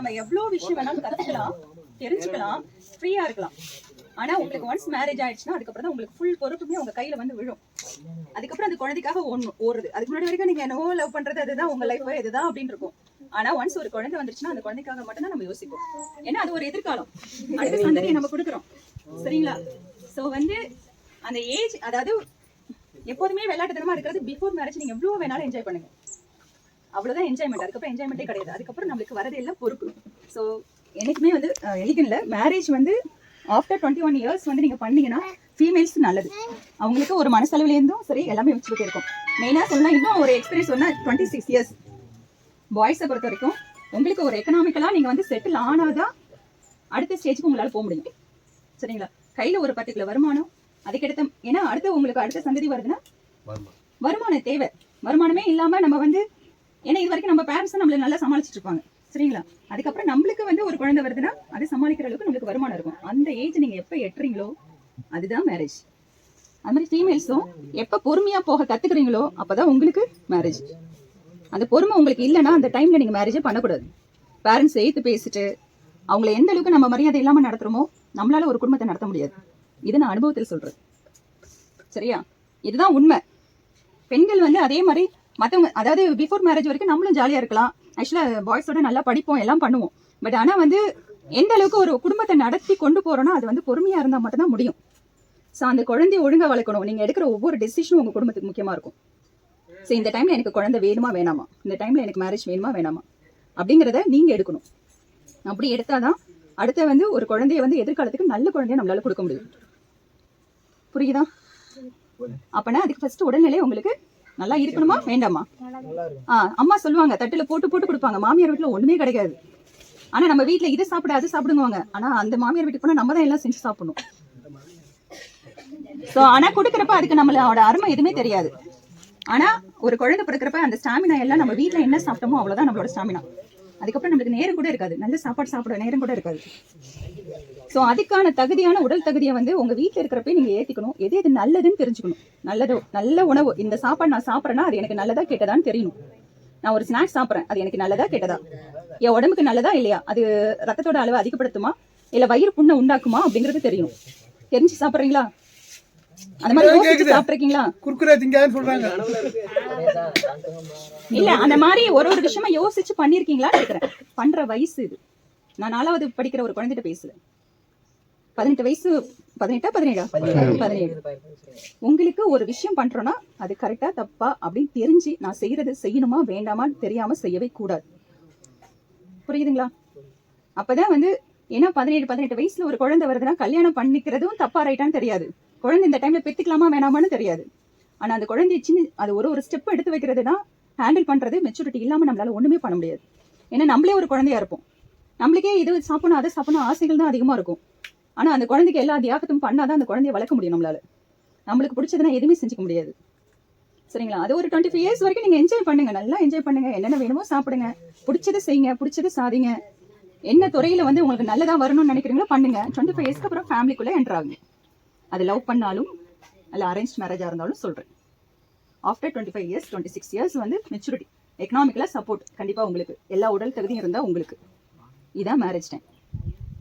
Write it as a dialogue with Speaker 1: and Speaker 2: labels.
Speaker 1: நம்ம எவ்வளோ விஷயம் வேணாலும் கற்றுக்கலாம் தெரிஞ்சுக்கலாம் ஃப்ரீயா இருக்கலாம். ஆனா உங்களுக்கு ஒன்ஸ் மேரேஜ் ஆயிடுச்சுன்னா அதுக்கப்புறம் தான் உங்களுக்கு ஃபுல் பொறுப்புமே உங்கள் கையில் வந்து விழும். அதுக்கப்புறம் அந்த குழந்தைக்காக ஒன்று ஓடுறது. அதுக்கு முன்னாடி வரைக்கும் நீங்கள் என்னவோ லவ் பண்றது அதுதான் உங்கள் லைஃப் இதுதான் அப்படின்னு இருக்கும். ஆனா ஒன்ஸ் ஒரு குழந்தை வந்துருச்சுன்னா அந்த குழந்தைக்காக மட்டும் தான் நம்ம யோசிப்போம். ஏன்னா அது ஒரு எதிர்காலம். அடுத்த சந்ததியை நம்ம கொடுக்குறோம். சரிங்களா? ஸோ வந்து அந்த ஏஜ் அதாவது எப்போதுமே விளையாட்டுத்தனமா இருக்கிறது பிஃபோர் மேரேஜ் நீங்க எவ்வளவு வேணாலும் என்ஜாய் பண்ணுங்க. அவ்வளவுதான் என்ஜாய்மெண்ட் அதுக்கப்புறம் என்ஜாய்மெண்ட்டே கிடையாது. அதுக்கப்புறம் நம்மளுக்கு வரது எல்லாம் பொறுப்பு. ஸோ எனக்குமே வந்து எலிகன்ல மேரேஜ் வந்து ஆஃப்டர் டுவெண்ட்டி ஒன் இயர்ஸ் வந்து நீங்க பண்ணீங்கன்னா ஃபீமேல்ஸ் நல்லது. அவங்களுக்கு ஒரு மனசளவுலேருந்தும் சரி எல்லாமே வச்சுக்கிட்டே இருக்கும். மெயினாக சொன்னா இன்னும் ஒரு எக்ஸ்பீரியன்ஸ் சொன்னா டுவெண்ட்டி சிக்ஸ் இயர்ஸ் பாய்ஸை பொறுத்த வரைக்கும் உங்களுக்கு ஒரு எக்கனாமிக்கலாக நீங்கள் வந்து செட்டில் ஆனாதான் அடுத்த ஸ்டேஜுக்கு உங்களால் போக முடியும். சரிங்களா? கையில் ஒரு பர்டிகுலர் வருமானம் அதுக்கடுத்த ஏன்னா அடுத்து உங்களுக்கு அடுத்த சந்ததி வருதுன்னா வருமானம் தேவை. வருமானமே இல்லாம நம்ம வந்து இது வரைக்கும் நம்ம பேரண்ட்ஸ் நம்மள நல்லா சமாளிச்சிட்டு இருப்பாங்க. சரிங்களா? அதுக்கப்புறம் நம்மளுக்கு வந்து ஒரு குழந்தை வருதுன்னா அதை சமாளிக்கிற அளவுக்கு நம்மளுக்கு வருமானம் இருக்கும். அந்த ஏஜ் நீங்க எப்ப எட்டுறீங்களோ அதுதான் மேரேஜ் அது மாதிரி ஃபீமேல்ஸும் எப்ப பொறுமையா போக கத்துக்கிறீங்களோ அப்பதான் உங்களுக்கு மேரேஜ் அந்த பொறுமை உங்களுக்கு இல்லைன்னா அந்த டைம்ல நீங்க மேரேஜே பண்ணக்கூடாது. பேரண்ட்ஸ் எய்த்து பேசிட்டு அவங்கள எந்த அளவுக்கு நம்ம மரியாதை இல்லாம நடத்துறோமோ நம்மளால ஒரு குடும்பத்தை நடத்த முடியாது. இது நான் அனுபவத்தில் சொல்றேன். சரியா? இதுதான் உண்மை. பெண்கள் வந்து அதே மாதிரி மற்றவங்க அதாவது பிஃபோர் மேரேஜ் வரைக்கும் நம்மளும் ஜாலியாக இருக்கலாம். ஆக்சுவலாக பாய்ஸோட நல்லா படிப்போம் எல்லாம் பண்ணுவோம். பட் ஆனால் வந்து எந்த அளவுக்கு ஒரு குடும்பத்தை நடத்தி கொண்டு போறோம்னா அது வந்து பொறுமையாக இருந்தால் மட்டும்தான் முடியும். ஸோ அந்த குழந்தைய ஒழுங்கா வளர்க்கணும். நீங்கள் எடுக்கிற ஒவ்வொரு டெசிஷனும் உங்கள் குடும்பத்துக்கு முக்கியமாக இருக்கும். ஸோ இந்த டைமில் எனக்கு குழந்தை வேணுமா வேணாமா? இந்த டைமில் எனக்கு மேரேஜ் வேணுமா வேணாமா? அப்படிங்கிறத நீங்கள் எடுக்கணும். அப்படி எடுத்தாதான் அடுத்த வந்து ஒரு குழந்தைய வந்து எதிர்காலத்துக்கு நல்ல குழந்தைய நம்மளால கொடுக்க முடியும். புரியுதா? அப்பனா அதுக்கு ஃபர்ஸ்ட் உடல்நிலை உங்களுக்கு நல்லா இருக்கணுமா? வேண்டாமா? ஆ அம்மா சொல்லுவாங்க தட்டுல போட்டு போட்டு கொடுப்பாங்க. மாமியார் வீட்டுல ஒண்ணுமே கிடைக்காது. ஆனா நம்ம வீட்டில் இதை சாப்பிட அது சாப்பிடுங்குவாங்க. ஆனா அந்த மாமியார் வீட்டுக்கு போனா நம்ம தான் எல்லாம் செஞ்சு சாப்பிடணும். ஸோ ஆனா கொடுக்குறப்ப அதுக்கு நம்மளோட அருமை எதுவுமே தெரியாது. ஆனா ஒரு குழந்தை பிறக்கிறப்ப அந்த ஸ்டாமினா எல்லாம் நம்ம வீட்டில் என்ன சாப்பிட்டோமோ அவ்வளவுதான் நம்மளோட ஸ்டாமினா அதுக்கப்புறம் நம்மளுக்கு நேரம் கூட இருக்காது. நல்ல சாப்பாடு சாப்பிட நேரம் கூட இருக்காது. சோ அதுக்கான தகுதியான உடல் தகுதியை வந்து உங்க வீட்ல இருக்கிறப்ப நீங்க ஏத்திக்கணும். எது எது நல்லதுன்னு தெரிஞ்சுக்கணும். நல்லது நல்ல உணவு இந்த சாப்பாடு நான் சாப்பிட்றேன்னா அது எனக்கு நல்லதா கெட்டதான்னு தெரியணும். நான் ஒரு ஸ்நாக்ஸ் சாப்பிட்றேன். அது எனக்கு நல்லதா கெட்டதா? என் உடம்புக்கு நல்லதா இல்லையா? அது ரத்தத்தோட அளவு அதிகப்படுத்துமா? இல்ல வயிறு புண்ணை உண்டாக்குமா? அப்படிங்கறது தெரியணும். தெரிஞ்சு சாப்பிட்றீங்களா? அந்த மாதிரி யோசிச்சு சாப்பிட்ருக்கீங்களா
Speaker 2: குர்குரே திங்காதுன்னு சொல்றாங்க.
Speaker 1: இல்ல அந்த மாதிரி ஒரு ஒரு விஷயமா யோசிச்சு பண்ணிருக்கீங்களா கேக்குறேன். பண்ற வயசு இது. நான் நாலாவது படிக்கிற ஒரு குழந்தைகிட்ட பேசுறேன் பதினெட்டு வயசு பதினெட்டா பதினேழா? பதினேழு. உங்களுக்கு ஒரு விஷயம் பண்றோம்னா அது கரெக்டா தப்பா அப்படின்னு தெரிஞ்சு நான் செய்யறது செய்யணுமா வேண்டாமான்னு தெரியாம செய்யவே கூடாது. புரியுதுங்களா? அப்பதான் வந்து ஏன்னா பதினேழு பதினெட்டு வயசுல ஒரு குழந்தை வருதுன்னா கல்யாணம் பண்ணிக்கிறதும் தப்பா ரைட்டான்னு தெரியாது. குழந்தை இந்த டைம்ல பெத்துக்கலாமா வேணாமான்னு தெரியாது. ஆனா அந்த குழந்தைய சின்ன அது ஒரு ஒரு ஸ்டெப் எடுத்து வைக்கிறதுனா ஹேண்டில் பண்றது மெச்சூரிட்டி இல்லாம நம்மளால ஒண்ணுமே பண்ண முடியாது. ஏன்னா நம்மளே ஒரு குழந்தையா இருப்போம். நம்மளுக்கே இது சாப்பிடணும் அதை சாப்பிடணும் ஆசைகள் தான் அதிகமா இருக்கும். ஆனால் அந்த குழந்தைக்கு எல்லா தியாகத்தும் பண்ணாதான் அந்த குழந்தைய வளர்க்க முடியும் நம்மளால. நம்மளுக்கு பிடிச்சதுன்னா எதுவுமே செஞ்சுக்க முடியாது. சரிங்களா? அது ஒரு டுவெண்ட்டி ஃபைவ் இயர்ஸ் வரைக்கும் நீங்கள் என்ஜாய் பண்ணுங்க. நல்லா என்ஜாய் பண்ணுங்க. என்னென்ன வேணுமோ சாப்பிடுங்க. பிடிச்சதை செய்யுங்க. பிடிச்சதை சாதிங்க. என்ன துறையில் வந்து உங்களுக்கு நல்லதாக வரணும்னு நினைக்கிறீங்களோ பண்ணுங்க. டுவெண்ட்டி ஃபைவ் இயர்ஸ்க்கு அப்புறம் ஃபேமிலிக்குள்ளே என்ட்ராகுங்க அது லவ் பண்ணாலும் அல்ல அரேஞ்ச் மேரேஜாக இருந்தாலும் சொல்கிறேன் after twenty five years twenty six years வந்து மெச்சூரிட்டி எக்கனாமிக்கலாக சப்போர்ட் கண்டிப்பாக உங்களுக்கு. எல்லா உடல் தகுதியும் இருந்தால் உங்களுக்கு. இதான் மேரேஜ் டைம்